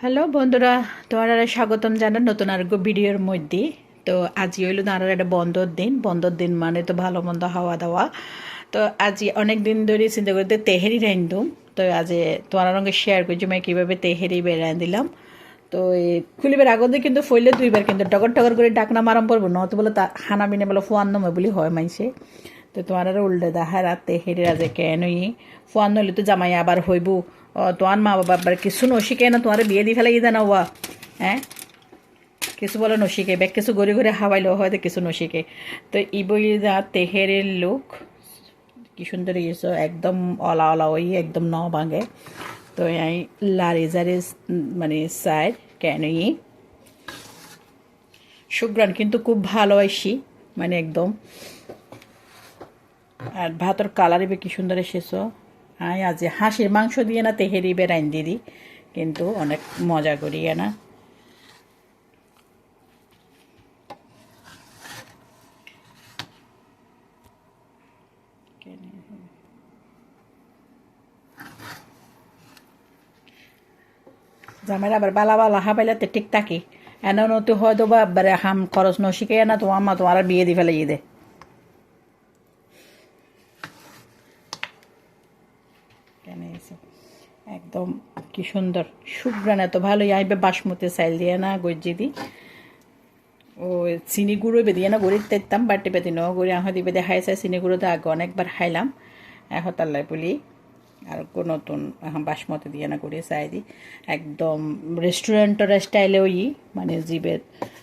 Hello বন্ধুরা তোমার স্বাগতম জানান নতুন আর ভিডিওর মধ্যে। তো আজি হইল আর একটা বন্ধর দিন। বন্ধর দিন মানে তো ভালো মন্দ হাওয়া দাওয়া। তো আজি অনেক দিন ধরে চিন্তা করতে তেহেরি রান্ধুম তো আজ তোমার রঙে শেয়ার করছি আমি কীভাবে তেহেরি বেড়াই দিলাম। তো এই খুলিবার আগতে কিন্তু ফইলে দুইবার কিন্তু টগর টগর করে ডাকনা মারাম পড়ব নত বলে তা হানা বিনে বলে ফুয়ান নমে বলি হয় মাইছে। তো তোমার আর উল্টে দেখা রাতে হেরে রাজে কেন ই? ফুয়ান নইলে তো জামাই আবার হইব। তোমার মা বাবা আবার কিছু নশিকে না তোমার বিয়ে দি ফেলাই জানা ওয়া? হ্যাঁ? কিছু বলে নশিকে ব্যাগ কিছু গড়ি ঘুরে হাওয়াইলেও হয়তো কিছু নশিকে তো ই বই যা তেহেরের লোক, কি সুন্দর ইয়েছো একদম অলা অলা ওই, একদম ন ভাঙে। তো এই লারি জারি মানে সাইড কেন ই? সুগ্রান কিন্তু খুব ভালোবাসি মানে একদম। আর ভাতর কালারই কি সুন্দর এসেছ? আয়, আজ হাঁসের মাংস দিয়ে না তেহেরি বেড়াইন দিদি, কিন্তু অনেক মজা করি না। জামাই আবার বালা বালা হাবাইলে তো ঠিক থাকি। এনে তো হয়তো বা হাম খরচ ন শিখে না তোমার মা তোমার বিয়ে দি ফেলে দে। এসে? একদম কি সুন্দর। সুগ্রান এত ভালোই। আইবে বাসমতি চাইল দিয়ে না গজ্জি দি ও চিনি গুঁড়ো বেদিয়ে না গড়ির তেতাম বাটি বেদি ন গড়ি আহ দিবে দেখাইছে চিনি গুঁড়োতে আগে অনেকবার খাইলাম। এখন তাল্লাই বলি, আর নতুন এখন বাসমতি দিয়ে না করে চাই দি একদম রেস্টুরেন্টর স্টাইলে ওই মানে জিবে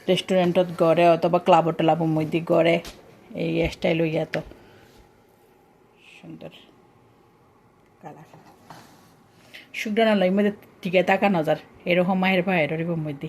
রেস্টুরেন্টত গড়ে অথবা ক্লাবর মধ্যে গড়ে, এই স্টাইল ওই এত। সুন্দর। কালার। সুগ্রানালয় মধ্যে টিকে তাকা নজর এরকম মায়ের ভাইয়ের মধ্যে